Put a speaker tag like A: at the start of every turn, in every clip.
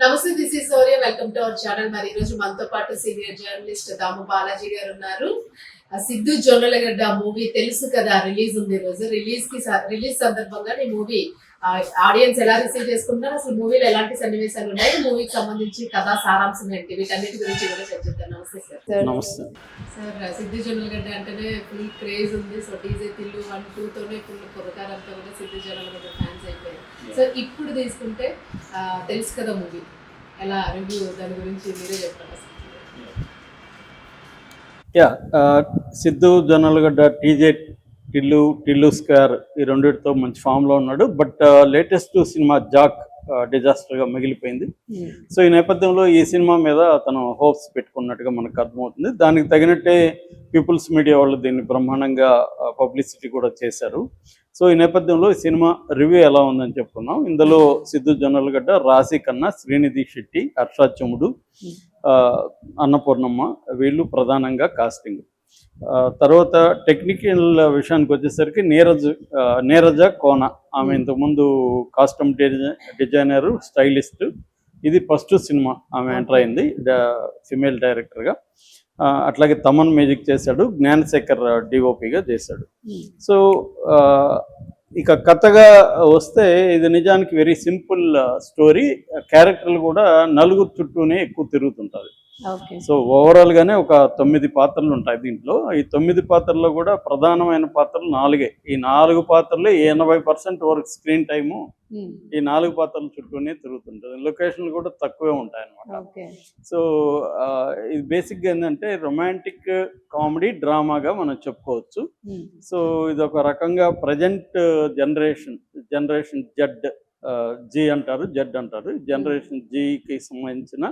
A: నమస్తే this is Sourya welcome to our channel మరి ఈ రోజు మనతో పాటు సీనియర్ జర్నలిస్ట్ దాము బాలాజీ గారు ఉన్నారు. ఆ సిద్ధు జొన్నలగడ్డ మూవీ తెలుసు కదా రిలీజ్ ఉంది రోజు. రిలీజ్కి రిలీజ్ సందర్భంగా ఈ మూవీ ఆడియన్స్ ఎలా రిసీవ్ చేసుకుంటున్నారు? అసలు మూవీలో ఎలాంటి సన్నివేశాలు ఉన్నాయి? మూవీకి సంబంధించి కథా సారాంశం ఏంటి? వీటన్నిటి గురించి కూడా చర్చిద్దాం నమస్తే సార్
B: నమస్తే.
A: సార్ సిద్ధు జొన్నలగడ్డ అంటేనే ఫుల్ క్రేజ్ ఉంది. So DJ Tillu one two తోనే ఫుల్ కురకారంతా కూడా సిద్ధు జొన్నలగడ్డ ఫ్యాన్స్ అయిపోయారు సో ఇప్పుడు తీసుకుంటే తెలుసు కదా మూవీ. ఎలా రివ్యూ దాని గురించి మీరే చెప్పండి.
B: Yeah Siddhu Jonnalagadda DJ Tillu Tillu square ఈ రెండింటితో మంచి ఫామ్లో ఉన్నాడు. బట్ లేటెస్ట్ సినిమా జాక్ డిజాస్టర్గా మిగిలిపోయింది. సో ఈ నేపథ్యంలో ఈ సినిమా మీద అతను హోప్స్ పెట్టుకున్నట్టుగా మనకు అర్థమవుతుంది. దానికి తగినట్టే పీపుల్స్ మీడియా వాళ్ళు దీన్ని బ్రహ్మాండంగా పబ్లిసిటీ కూడా చేశారు. సో ఈ నేపథ్యంలో ఈ సినిమా రివ్యూ ఎలా ఉందని చెప్పుకున్నాం ఇందులో సిద్ధు జొన్నలగడ్డ రాశి కన్నా శ్రీనిధి శెట్టి హర్ష చెముడు ఆ, అన్నపూర్ణమ్మ వీళ్ళు ప్రధానంగా కాస్టింగ్ తర్వాత టెక్నికల్ విషయానికి వచ్చేసరికి నీరజ్ నీరజ కోన. ఆమె ఇంతకుముందు కాస్ట్యూమ్ డిజైనరు స్టైలిస్ట్ ఇది ఫస్ట్ సినిమా ఆమె ఎంటర్ అయింది ఫిమేల్ డైరెక్టర్గా అట్లాగే తమన్ మ్యూజిక్ చేశాడు జ్ఞానశేఖర్ డిఓపిగా చేశాడు. సో ఆ, ఇక కథగా వస్తే ఇది నిజానికి వెరీ సింపుల్ స్టోరీ క్యారెక్టర్లు కూడా నలుగురు చుట్టూనే ఎక్కువ తిరుగుతుంటుంది సో ఓవరాల్ గానే ఒక తొమ్మిది పాత్రలు ఉంటాయి దీంట్లో. ఈ తొమ్మిది పాత్రల్లో కూడా ప్రధానమైన పాత్రలు నాలుగే. ఈ నాలుగు పాత్రలు ఎనభై పర్సెంట్ వరకు స్క్రీన్ టైము ఈ నాలుగు పాత్రల చుట్టూనే తిరుగుతుంటుంది. లొకేషన్లు కూడా తక్కువే ఉంటాయి అన్నమాట
A: ఓకే.
B: సో ఇది బేసిక్గా ఏంటంటే రొమాంటిక్ కామెడీ డ్రామాగా మనం చెప్పుకోవచ్చు. సో ఇది ఒక రకంగా present generation generation Z Z అంటారు జెడ్ అంటారు. జనరేషన్ జీకి సంబంధించిన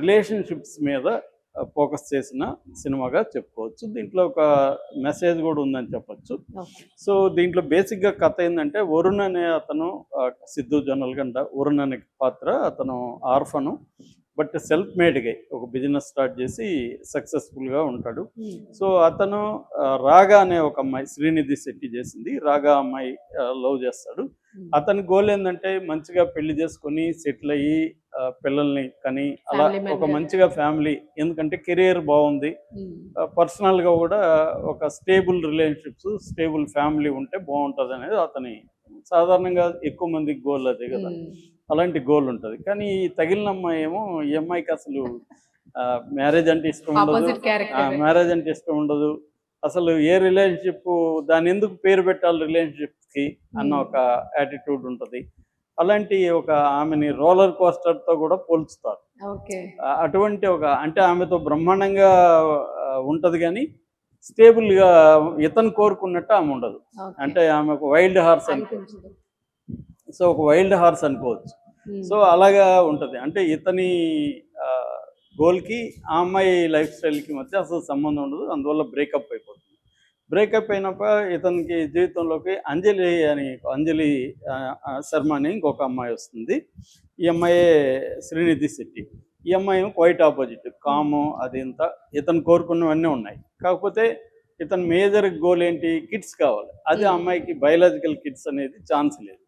B: రిలేషన్షిప్స్ మీద ఫోకస్ చేసిన సినిమాగా చెప్పుకోవచ్చు. దీంట్లో ఒక మెసేజ్ కూడా ఉందని చెప్పొచ్చు. సో దీంట్లో బేసిక్గా కథ ఏంటంటే వరుణ్ అనే అతను సిద్ధు జొన్నలగండ వరుణ్ అనే పాత్ర అతను ఆర్ఫను బట్ సెల్ఫ్ మేడ్గా ఒక బిజినెస్ స్టార్ట్ చేసి సక్సెస్ఫుల్గా ఉంటాడు. సో అతను రాగా అనే ఒక అమ్మాయి శ్రీనిధి శెట్టి చేసింది. రాగా అమ్మాయి లవ్ చేస్తాడు. అతని గోల్ ఏంటంటే మంచిగా పెళ్ళి చేసుకొని సెటిల్ అయ్యి పిల్లల్ని కని అలా ఒక. మంచిగా ఫ్యామిలీ ఎందుకంటే కెరియర్ బాగుంది. పర్సనల్గా కూడా ఒక స్టేబుల్ రిలేషన్షిప్స్ స్టేబుల్ ఫ్యామిలీ ఉంటే బాగుంటుంది అనేది అతని సాధారణంగా ఎక్కువ మందికి గోల్ అదే కదా. అలాంటి గోల్ ఉంటుంది. కానీ ఈ తగిలిన అమ్మాయి ఏమో ఈ అమ్మాయికి అసలు మ్యారేజ్ అంటే ఇష్టం ఉండదు. మ్యారేజ్ అంటే ఇష్టం ఉండదు. అసలు ఏ రిలేషన్షిప్ దాని ఎందుకు పేరు పెట్టాలి రిలేషన్షిప్స్కి అన్న
A: Hmm.
B: ఒక యాటిట్యూడ్ ఉంటుంది. అలాంటి ఒక ఆమెని రోలర్ కోస్టర్తో కూడా పోల్చుతారు. అటువంటి ఒక అంటే ఆమెతో బ్రహ్మాండంగా ఉంటది కానీ స్టేబుల్గా ఇతను కోరుకున్నట్టు ఆమె ఉండదు. అంటే ఆమె ఒక వైల్డ్ హార్స్ అనుకో సో ఒక వైల్డ్ హార్స్ అనుకోవచ్చు. సో అలాగా ఉంటుంది. అంటే ఇతని గోల్కి ఆ అమ్మాయి లైఫ్ స్టైల్కి మధ్య అసలు సంబంధం ఉండదు. అందువల్ల బ్రేకప్ అయిపోతుంది. బ్రేకప్ అయినప్పుడు ఇతనికి జీవితంలోకి అంజలి అని అంజలి శర్మ అని ఇంకొక అమ్మాయి వస్తుంది. ఈ అమ్మాయి శ్రీనిధి శెట్టి. ఈ అమ్మాయి క్వైట్ ఆపోజిట్. కాము అది ఇంత ఇతను కోరుకున్నవన్నీ ఉన్నాయి. కాకపోతే ఇతని మేజర్ గోల్ ఏంటి? కిడ్స్ కావాలి. అది.
A: అమ్మాయికి
B: అమ్మాయికి బయలాజికల్ కిడ్స్ అనేది ఛాన్స్ లేదు.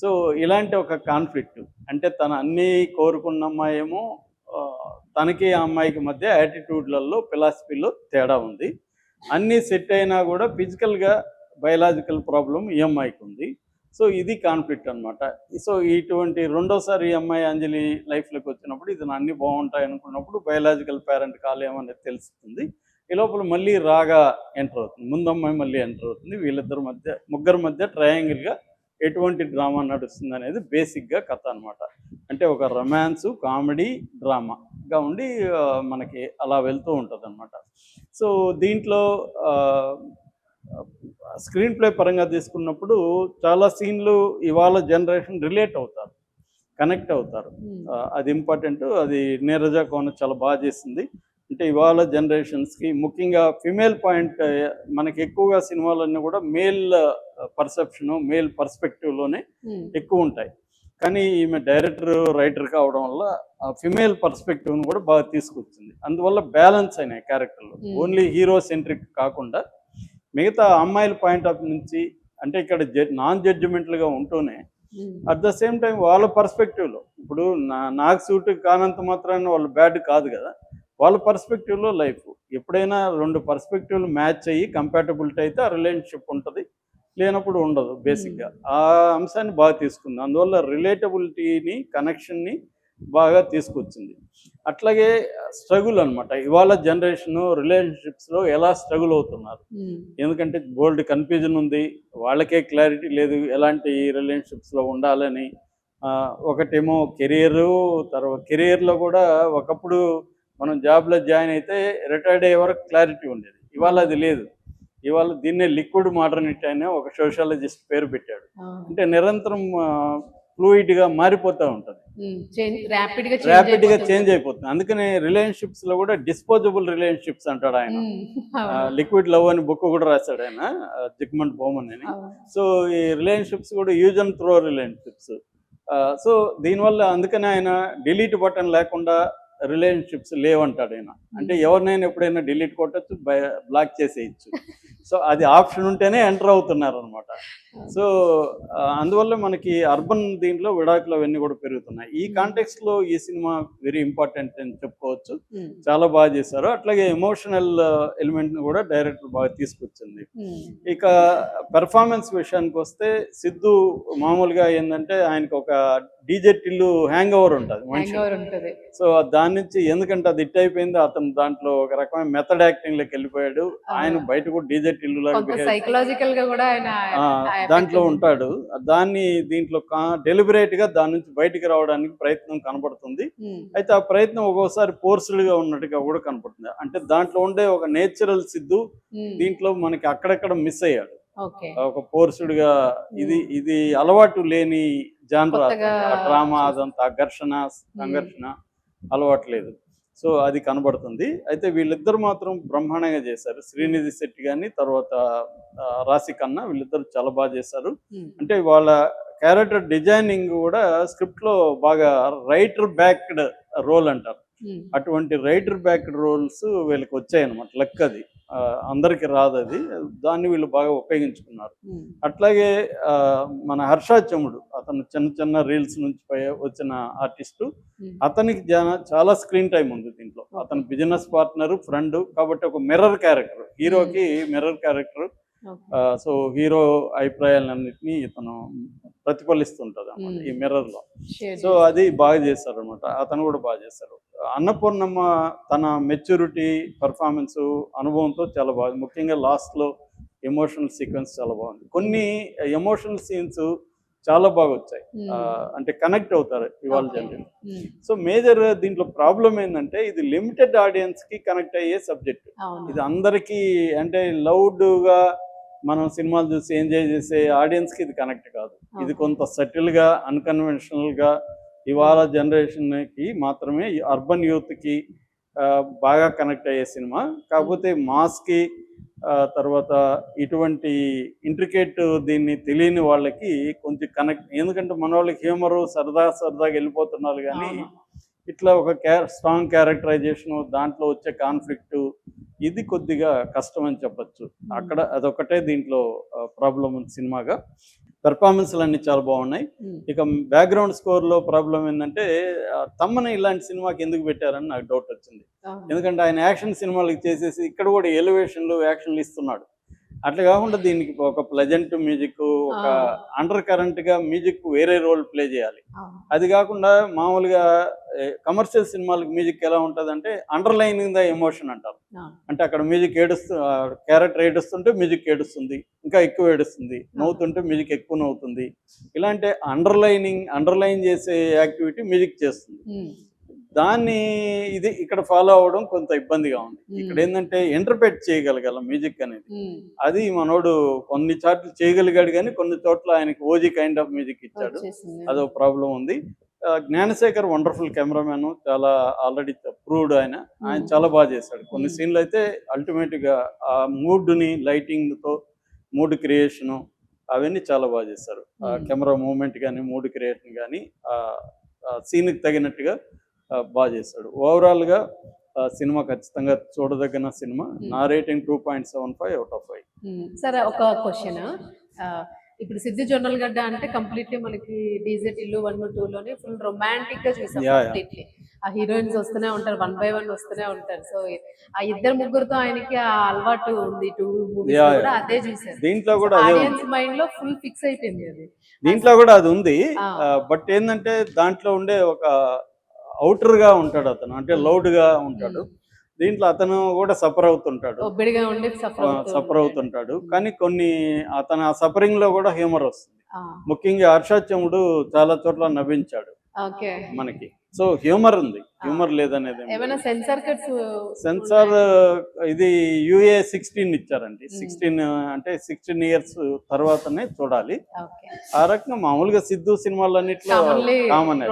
B: సో ఇలాంటి ఒక కాన్ఫ్లిక్ట్. అంటే తను అన్నీ కోరుకున్న అమ్మాయి ఏమో తనకి ఆ అమ్మాయికి మధ్య యాటిట్యూడ్లలో ఫిలాసఫీలో తేడా ఉంది. అన్నీ సెట్ అయినా కూడా ఫిజికల్గా బయలాజికల్ ప్రాబ్లం ఈ అమ్మాయికి ఉంది. సో ఇది కాన్ఫ్లిక్ట్ అన్నమాట. సో ఇటువంటి రెండోసారి ఈ అమ్మాయి అంజలి లైఫ్లోకి వచ్చినప్పుడు ఇది అన్నీ బాగుంటాయి అనుకున్నప్పుడు బయలాజికల్ పేరెంట్ కాలేమనేది తెలుస్తుంది. ఈ లోపల మళ్ళీ రాగా ఎంటర్ అవుతుంది. ముందు అమ్మాయి మళ్ళీ ఎంటర్ అవుతుంది. వీళ్ళిద్దరి మధ్య ముగ్గురు మధ్య ట్రయాంగిల్గా ఎటువంటి డ్రామా నడుస్తుంది అనేది బేసిక్గా కథ అనమాట అంటే ఒక రొమాన్స్ కామెడీ డ్రామాగా ఉండి మనకి అలా వెళ్తూ ఉంటుంది అనమాట సో దీంట్లో స్క్రీన్ ప్లే పరంగా తీసుకున్నప్పుడు చాలా సీన్లు ఇవాళ జనరేషన్ రిలేట్ అవుతారు కనెక్ట్ అవుతారు. అది ఇంపార్టెంట్ అది నీరజ కోన చాలా బాగా చేసింది. అంటే ఇవాళ జనరేషన్స్కి ముఖ్యంగా ఫిమేల్ పాయింట్ మనకి ఎక్కువగా సినిమాలన్నీ కూడా మేల్ పర్సెప్షను మేల్ పర్స్పెక్టివ్లోనే ఎక్కువ ఉంటాయి కానీ ఈమె డైరెక్టర్ రైటర్ కావడం వల్ల ఆ ఫిమేల్ పర్స్పెక్టివ్ను కూడా బాగా తీసుకొచ్చింది. అందువల్ల బ్యాలెన్స్ అయినాయి క్యారెక్టర్లు. ఓన్లీ హీరో సెంట్రిక్ కాకుండా మిగతా అమ్మాయిల పాయింట్ ఆఫ్ నుంచి అంటే ఇక్కడ నాన్ జడ్జిమెంటల్గా ఉంటూనే అట్ ద సేమ్ టైం వాళ్ళ పర్స్పెక్టివ్లో ఇప్పుడు నా నాకు సూట్ కానంత మాత్రాన వాళ్ళు బ్యాడ్ కాదు కదా. వాళ్ళ పర్స్పెక్టివ్లో లైఫ్. ఎప్పుడైనా రెండు పర్స్పెక్టివ్లు మ్యాచ్ అయ్యి కంపాటబిలిటీ అయితే ఆ రిలేషన్షిప్ ఉంటుంది. లేనప్పుడు ఉండదు బేసిక్గా ఆ అంశాన్ని బాగా తీసుకుంది. అందువల్ల రిలేటబిలిటీని కనెక్షన్ని బాగా తీసుకొచ్చింది. అట్లాగే స్ట్రగుల్ అన్నమాట. ఇవాళ జనరేషన్ రిలేషన్షిప్స్లో ఎలా స్ట్రగుల్ అవుతున్నారు? ఎందుకంటే బోల్డ్ కన్ఫ్యూజన్ ఉంది. వాళ్ళకే క్లారిటీ లేదు ఎలాంటి రిలేషన్షిప్స్లో ఉండాలని. ఒకటేమో కెరియర్ తర్వాత కెరియర్లో కూడా ఒకప్పుడు మనం జాబ్లో జాయిన్ అయితే రిటైర్డ్ అయ్యే వరకు క్లారిటీ ఉండేది. ఇవాళ అది లేదు. ఇవాళ దీన్నే లిక్విడ్ మోడర్నిటీ అనే ఒక సోషాలజిస్ట్ పేరు పెట్టాడు. అంటే నిరంతరం ఫ్లూయిడ్గా మారిపోతూ ఉంటుంది.
A: గా
B: ర్యాపిడ్గా చేంజ్ అయిపోతుంది. అందుకనే రిలేషన్షిప్స్లో కూడా డిస్పోజబుల్ రిలేషన్షిప్స్ అంటాడు ఆయన. లిక్విడ్ లవ్ అని బుక్ కూడా రాశాడు ఆయన జిగ్మంట్ బోమన్ అని. సో ఈ రిలేషన్షిప్స్ కూడా use and throw relationships so దీనివల్ల అందుకనే ఆయన డిలీట్ బటన్ లేకుండా రిలేషన్షిప్స్ లేవంటాడు ఆయన. అంటే ఎవరినైనా ఎప్పుడైనా డిలీట్ కొట్టచ్చు బ్లాక్ చేసేయచ్చు. సో అది ఆప్షన్ ఉంటేనే ఎంటర్ అవుతున్నారు అనమాట సో అందువల్ల మనకి అర్బన్ దీంట్లో విడాకులు అవన్నీ కూడా పెరుగుతున్నాయి. ఈ కాంటెక్స్ట్లో ఈ సినిమా వెరీ ఇంపార్టెంట్ అని చెప్పుకోవచ్చు. చాలా బాగా చేశారు. అట్లాగే ఎమోషనల్ ఎలిమెంట్ని కూడా డైరెక్టర్ బాగా తీసుకొచ్చింది. ఇక పెర్ఫార్మెన్స్ విషయానికి వస్తే సిద్ధు మామూలుగా ఏంటంటే ఆయనకు ఒక డీజే టిల్లు హ్యాంగ్ ఓవర్ ఉంటుంది మనిషి. సో దాని నుంచి ఎందుకంటే అది హిట్ అయిపోయింది అతను దాంట్లో ఒక రకమైన మెథడ్ యాక్టింగ్లోకి వెళ్ళిపోయాడు. ఆయన బయట కూడా డీజే
A: కొంత
B: behave
A: సైకలాజికల్గా కూడా ఆయన
B: దాంట్లో ఉంటాడు. దాన్ని దీంట్లో డెలిబరేట్గా దాని నుంచి బయటికి రావడానికి ప్రయత్నం కనబడుతుంది
A: ఉమ్,
B: అయితే ఆ ప్రయత్నం ఒక్కోసారి ఫోర్స్డ్గా ఉన్నట్టుగా కూడా కనపడుతుంది. అంటే దాంట్లో ఉండే ఒక నేచురల్ సిద్ధు
A: ఉమ్,
B: దీంట్లో మనకి అక్కడక్కడ మిస్ అయ్యాడు. ఒక ఫోర్స్డ్గా ఇది ఇది అలవాటు లేని జానరా డ్రామా అదంతా ఘర్షణ సంఘర్షణ అలవాటు లేదు. సో అది కనబడుతుంది. అయితే వీళ్ళిద్దరు మాత్రం బ్రహ్మాండంగా చేశారు. శ్రీనిధి శెట్టి గాని తర్వాత రాశి కన్నా వీళ్ళిద్దరు చాలా బాగా చేశారు. అంటే వాళ్ళ క్యారెక్టర్ డిజైనింగ్ కూడా స్క్రిప్ట్లో బాగా రైటర్ బ్యాక్డ్ రోల్ అంటారు. అటువంటి రైటర్ బ్యాక్డ్ రోల్స్ వీళ్ళకి వచ్చాయి అనమాట లక్ అది అందరికి రాదు అది. దాన్ని వీళ్ళు బాగా ఉపయోగించుకున్నారు. అట్లాగే మన హర్ష చముడు అతను చిన్న చిన్న రీల్స్ నుంచి వచ్చిన ఆర్టిస్టు అతనికి చాలా స్క్రీన్ టైం ఉంది దీంట్లో. అతను బిజినెస్ పార్ట్నర్ ఫ్రెండ్ కాబట్టి ఒక మిర్రర్ క్యారెక్టర్. హీరోకి మిర్రర్ క్యారెక్టర్. సో హీరో అభిప్రాయాలన్నింటినీ ఇతను ప్రతిఫలిస్తుంటది అన్నమాట. ఈ
A: మిర్రర్లో
B: సో అది బాగా చేశారు అనమాట అతను కూడా బాగా చేశారు అన్నపూర్ణమ్మ తన మెచ్యూరిటీ పర్ఫార్మెన్స్ అనుభవంతో చాలా బాగుంది. ముఖ్యంగా లాస్ట్లో ఎమోషనల్ సీక్వెన్స్ చాలా బాగుంది. కొన్ని ఎమోషనల్ సీన్స్ చాలా బాగా వచ్చాయి. అంటే కనెక్ట్ అవుతారు ఇవాళ. జనరల్ సో మేజర్ దీంట్లో ప్రాబ్లం ఏంటంటే ఇది లిమిటెడ్ ఆడియన్స్కి కనెక్ట్ అయ్యే సబ్జెక్ట్. ఇది అందరికీ అంటే loud గా మనం సినిమాలు చూసి ఎంజాయ్ చేసే ఆడియన్స్కి ఇది కనెక్ట్ కాదు ఇది. కొంత సటిల్గా అన్కన్వెన్షనల్గా ఇవాళ జనరేషన్కి మాత్రమే అర్బన్ యూత్కి ఆ, బాగా కనెక్ట్ అయ్యే సినిమా కాకపోతే మాస్కి ఆ, తర్వాత ఇటువంటి ఇంట్రికేట్ దీన్ని తెలియని వాళ్ళకి కొంచెం కనెక్ట్ ఎందుకంటే మన వాళ్ళకి హ్యూమర్ సరదా సరదాగా వెళ్ళిపోతున్నారు కానీ. ఇట్లా ఒక క్యా స్ట్రాంగ్ క్యారెక్టరైజేషన్ దాంట్లో వచ్చే కాన్ఫ్లిక్ట్ ఇది కొద్దిగా కష్టం అని చెప్పొచ్చు అక్కడ అదొకటే దీంట్లో ప్రాబ్లం ఉంది సినిమాగా పెర్ఫార్మెన్స్లు అన్ని చాలా బాగున్నాయి ఇక బ్యాక్గ్రౌండ్ స్కోర్లో ప్రాబ్లం ఏంటంటే తమ్మని ఇలాంటి సినిమాకి ఎందుకు పెట్టారని నాకు డౌట్ వచ్చింది. ఎందుకంటే ఆయన యాక్షన్ సినిమాలకి చేసేసి ఇక్కడ కూడా ఎలివేషన్లు యాక్షన్లు ఇస్తున్నాడు అట్లా కాకుండా దీనికి ఒక ప్లెజెంట్ మ్యూజిక్ ఒక. అండర్ కరెంట్గా మ్యూజిక్ వేరే రోల్ ప్లే చేయాలి. అది కాకుండా మామూలుగా కమర్షియల్ సినిమాలకు మ్యూజిక్ ఎలా ఉంటుంది అంటే అండర్లైనింగ్ ద ఎమోషన్ అంటారు. అంటే అక్కడ మ్యూజిక్ ఏడుస్తూ క్యారెక్టర్ ఏడుస్తుంటే మ్యూజిక్ ఏడుస్తుంది. ఇంకా ఎక్కువ ఏడుస్తుంది. నవ్వుతుంటే మ్యూజిక్ ఎక్కువ నవ్వుతుంది. ఇలాంటి అండర్లైనింగ్ అండర్లైన్ చేసే యాక్టివిటీ మ్యూజిక్ చేస్తుంది. దాన్ని ఇది ఇక్కడ ఫాలో అవ్వడం కొంత ఇబ్బందిగా ఉంది. ఇక్కడ ఏంటంటే ఇంటర్ప్రెట్ చేయగలగాల మ్యూజిక్ అనేది. అది మనోడు కొన్ని చోట్ల చేయగలిగాడు కానీ కొన్ని చోట్ల ఆయనకి ఓజీ కైండ్ ఆఫ్ మ్యూజిక్ ఇచ్చాడు. అదో ప్రాబ్లం ఉంది. జ్ఞానశేఖర్ వండర్ఫుల్ కెమెరామెన్ చాలా ఆల్రెడీ ప్రూవ్డ్ ఆయన ఆయన. చాలా బాగా చేశాడు కొన్ని. సీన్లు అయితే అల్టిమేట్గా ఆ మూడ్ని లైటింగ్తో మూడ్ క్రియేషన్ అవన్నీ చాలా బాగా చేశారు ఆ. కెమెరా మూవ్మెంట్ కానీ మూడ్ క్రియేషన్ కానీ ఆ సీన్కి తగినట్టుగా బాగా చేశాడు ఓవరాల్గా ఆ, సినిమా ఖచ్చితంగా చూడదగిన సినిమా. నా rating two point seven five out of five
A: సరే ఒక క్వశ్చన్ ఇప్పుడు సిద్ధి జొన్నల గడ్డ అంటే కంప్లీట్లీ మనకి డీజెట్ ఇల్లు వన్ టూ లోనే ఫుల్ రొమాంటిక్గా చూసాం. కంప్లీట్లీ ఆ హీరోయిన్స్ వస్తూనే ఉంటారు వన్ బై వన్ వస్తూనే ఉంటారు. సో ఆ ఇద్దరు ముగ్గురుతో ఆయనకి ఆ అలవాటు ఉంది టూ మూవీస్ కూడా. అదే చూసారు
B: దీంట్లో కూడా
A: ఆడియన్స్ మైండ్లో ఫుల్ ఫిక్స్ అయిపోయింది అది.
B: దీంట్లో కూడా అది ఉంది. బట్ ఏంటంటే దాంట్లో ఉండే ఒక outer గా ఉంటాడు అతను అంటే loud గా ఉంటాడు. దీంట్లో అతను కూడా సఫర్ అవుతుంటాడు.
A: సఫర్
B: అవుతుంటాడు. కానీ కొన్ని అతను ఆ సఫరింగ్లో కూడా హ్యూమర్ వస్తుంది. ముఖ్యంగా హర్షాచముడు చాలా చోట్ల నవ్వించాడు మనకి. సో హ్యూమర్ ఉంది. హ్యూమర్ లేదనేది.
A: సెన్సార్
B: ఇది యుఏ సిక్స్టీన్ ఇచ్చారండి. సిక్స్టీన్ అంటే సిక్స్టీన్ ఇయర్స్ తర్వాతనే చూడాలి. ఆ రకంగా మామూలుగా సిద్ధు సినిమాలన్నిట్లో కామన్